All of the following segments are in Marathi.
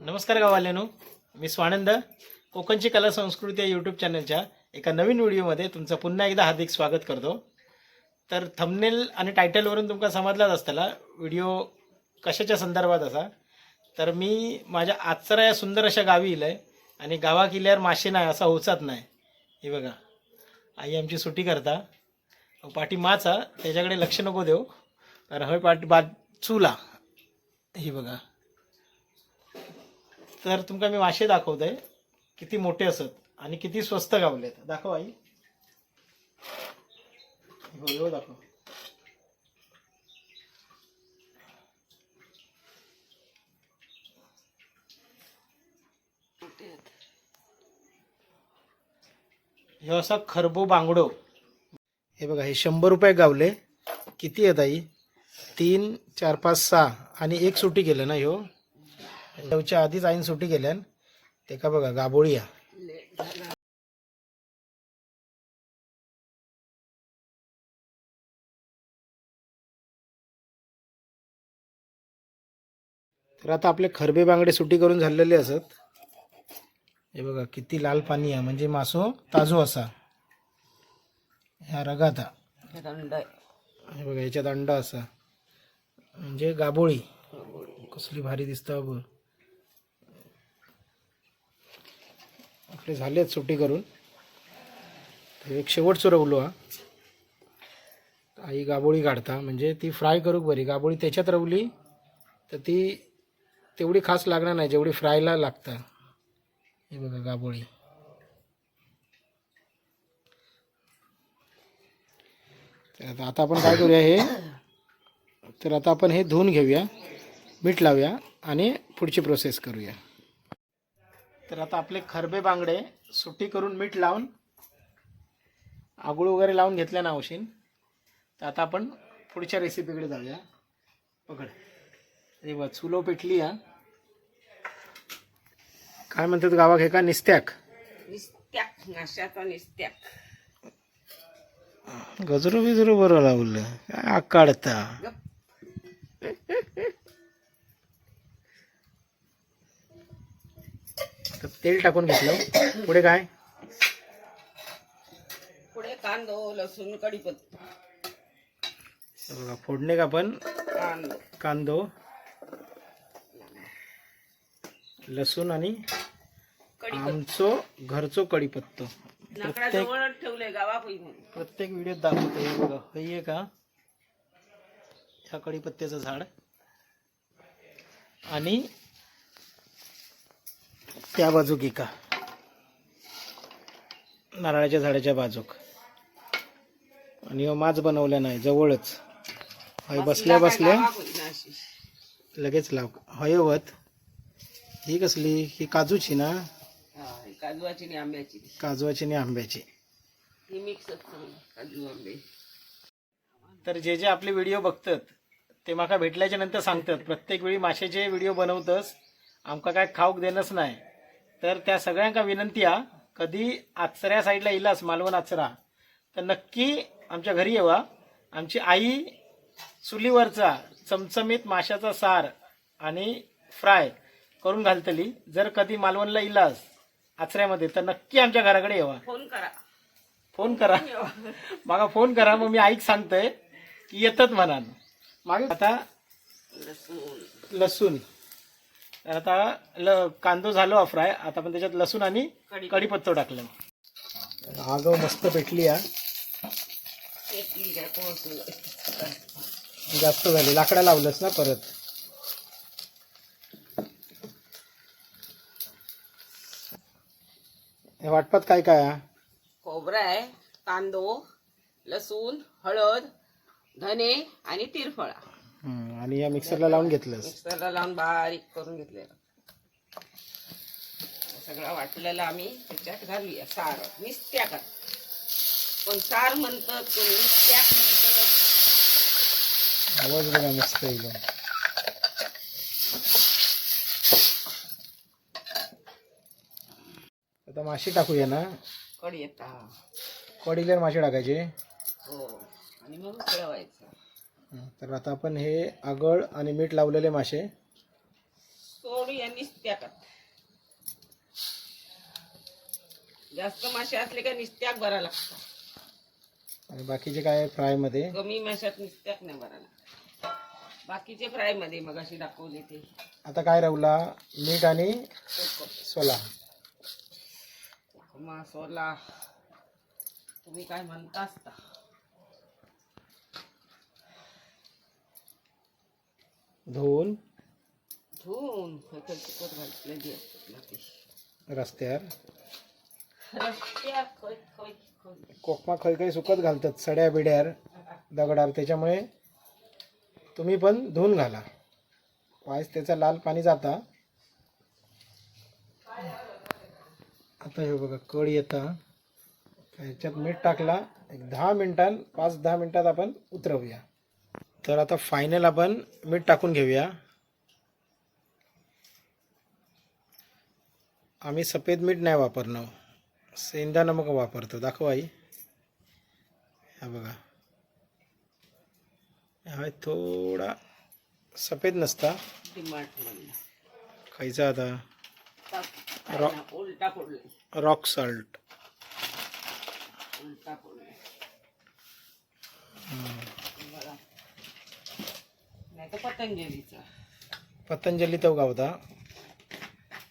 नमस्कार गावाल्यानो मी स्वानंद कोकणची कला संस्कृती या यूट्यूब चॅनलच्या एका नवीन व्हिडिओमध्ये तुमचं पुन्हा एकदा हार्दिक स्वागत करतो. तर थंबनेल आणि टायटलवरून तुमका समजलाच असताना व्हिडिओ कशाच्या संदर्भात असा? तर मी माझ्या आचरा या सुंदर अशा गावी इलंय आणि गावाक किल्ल्यावर मासे नाही असा होचात नाही हे बघा आई आमची सुट्टी करता. पाठी माचा त्याच्याकडे लक्ष नको देऊ. कारण हय पाठी बा चुला. ही बघा. तर तुमका मी मासे दाखवतोय. किती मोठे असत आणि किती स्वस्त गावलेत. दाखव आई. हो हो दाखव. हे असा खरबो बांगडो. हे बघा हे शंभर रुपये गावले. किती आहेत आई? तीन चार पाच सहा. आणि एक सुटी केलं ना ह्यो? देवच्या आधीच आईन सुट्टी केल्यान ते का बघा गाबोळी या. तर आता आपले खरबे बांगडे सुट्टी करून झालेले असत. हे बघा किती लाल पाणी आहे. म्हणजे मासो ताजो असा. ह्या रगाता. हे बघा याच्यात अंडा असा. म्हणजे गाबोळी. कसली भारी दिसतं बघ आपले आहेत सुट्टी करून. तर एक शेवटचं रवलो हा. आई गाबोळी काढता म्हणजे ती फ्राय करूक बरी. गाबोळी त्याच्यात रवली तर ती तेवढी खास लागणार नाही जेवढी फ्रायला लागतं. हे बघा गाबोळी. तर आता आपण काय करूया हे? तर आता आपण हे धुवून घेऊया मीठ लावूया आणि पुढची प्रोसेस करूया. तर आता आपले खरबे बांगडे सुट्टी करून मीठ लावून आगुळ वगैरे लावून घेतल्या ना औशीन तर आता आपण पुढच्या रेसिपीकडे जाऊया. पकड. अरे वा चुलो पेटली हा. काय म्हणतात गावाक हे का? निस्त्याक. निस्त्याक माशाचा निस्त्याक. गजरू बिजरू बरं लावलं. काय आकाडता. तर तेल टाकून घेतलं. पुढे काय? पुढे कांदो लसूण कढीपत्ता. बघा फोडणे का पण कांदो. लसूण आणि आमचो घरचो कढीपत्तो. म्हणून. प्रत्येक व्हिडिओत दाखवतो हे बघा. हे का ह्या कढीपत्त्याचं झाड. आणि त्या बाजूक एका नारळाच्या झाडाच्या बाजूक. आणि ह्यो माच बनवला नाही जवळच. हय बसल्या बसल्या लगेच लाव. हयवत ही कसली? ही काजूची ना? काजूची आणि आंब्याची. काजवाची आणि आंब्याची. ही मिक्स काजू आंबे. तर जे जे आपले व्हिडिओ बघतात ते माका भेटल्याच्या नंतर सांगतात. प्रत्येक वेळी माशाचे व्हिडिओ बनवतस आमका काय खाऊक देणंच नाही. तर त्या सगळ्यांका विनंती हा कधी आचऱ्या साईडला इलास मालवण आचरा तर नक्की आमच्या घरी येवा. आमची आई चुलीवरचा चमचमीत माशाचा सार आणि फ्राय करून घालतली. जर कधी मालवणला इलास आचऱ्यामध्ये तर नक्की आमच्या घराकडे येवा. फोन करा. फोन करा. मागा फोन करा मग मी आईक सांगतोय की येतात म्हणान. मागे आता लसूण. लसूण. तर आता ल कांदो झालो फ्राय. आता पण त्याच्यात लसूण आणि कढीपत्ता. टाकलं. आगव मस्त पेटली हा. जास्त झाली. लाकडा लावलंस ना परत. हे वाटपात काय काय हा? खोबरं आहे कांदो लसूण हळद धने आणि तिरफळा. हम्म, आणि या मिक्सरला लावून घेतलंस. मिक्सरला लावून बारीक करून घेतलेलं सगळं वाटलेलं आम्ही त्याच्यात घालूया. सार निस्त्याक कोण सार म्हणतात कोण निस्त्याक म्हणतात. आवाज बघा मस्त येईल आता मासे टाकूया ना? कढी येता कढीला मासे टाकायचे? हो आणि मग उकळवायचं. हं, तर आता आपण हे आगळ आणि मीठ लावलेले मासे. सोडूया निस्त्याकात जास्त मासे असले का निस्त्याक बरा लागतात आणि बाकीचे काय फ्रायमध्ये कमी माशात निस्त्याक नाही बरा लागतात बाकीचे फ्रायमध्ये मग अशी दाखवली ते. आता काय रवला मीठ आणि सोला. मासोला तुम्ही काय म्हणता असता? धुवून धुवून रस्त्यावर. खय खय खय. कोकमा खै खै सुकत घालतात सड्या बिड्यार दगडार त्याच्यामुळे तुम्ही पण धुवून घाला. वायस त्याचा लाल पाणी जाता. आता हे बघा कड येता. ह्याच्यात मीठ टाकला. एक दहा मिनिटां पाच दहा मिनिटात आपण उतरवूया. तर आता फायनल आपण मीठ टाकून घेऊया. आम्ही सफेद मीठ नाही वापरणार. सेंदा नमक वापरतो. दाखव आई. हा बघा. हा थोडा सफेद नसता. खायचा आता. टाक. रॉ- ना, उलटा पडले रॉक सॉल्ट उलटा पडले बघा नाही तर पतंजलीचा. पतंजली तो गावता.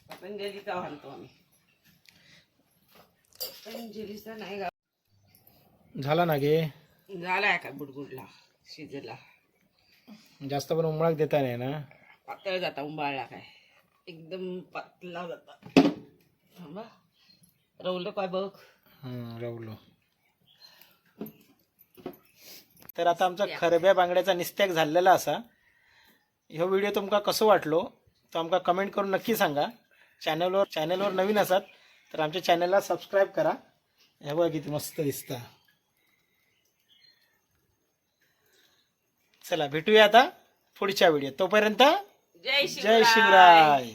पतंजलीचा घालतो आम्ही. पतंजलीचा नाही गा झाला ना गे? झालाय का बुडबुडला शिजला. जास्त पण उमळाक देता नाही ना? पातळ जाता उंबाळला काय? एकदम पातला जाता. थांबा. रवलं काय बघ? हं, रवलो. तर आता आमचा खरब्या बांगड्याचा निस्त्याक झालेला असा. ह्यो व्हिडिओ तुमका कसो वाटलो तो आमका कमेंट करून नक्की सांगा. चॅनलवर चॅनलवर नवीन असात तर आमच्या चॅनलला सबस्क्राईब करा. हे बघा किती मस्त दिसता. चला भेटूया आता पुढच्या व्हिडिओ तोपर्यंत जय जय शिवराय.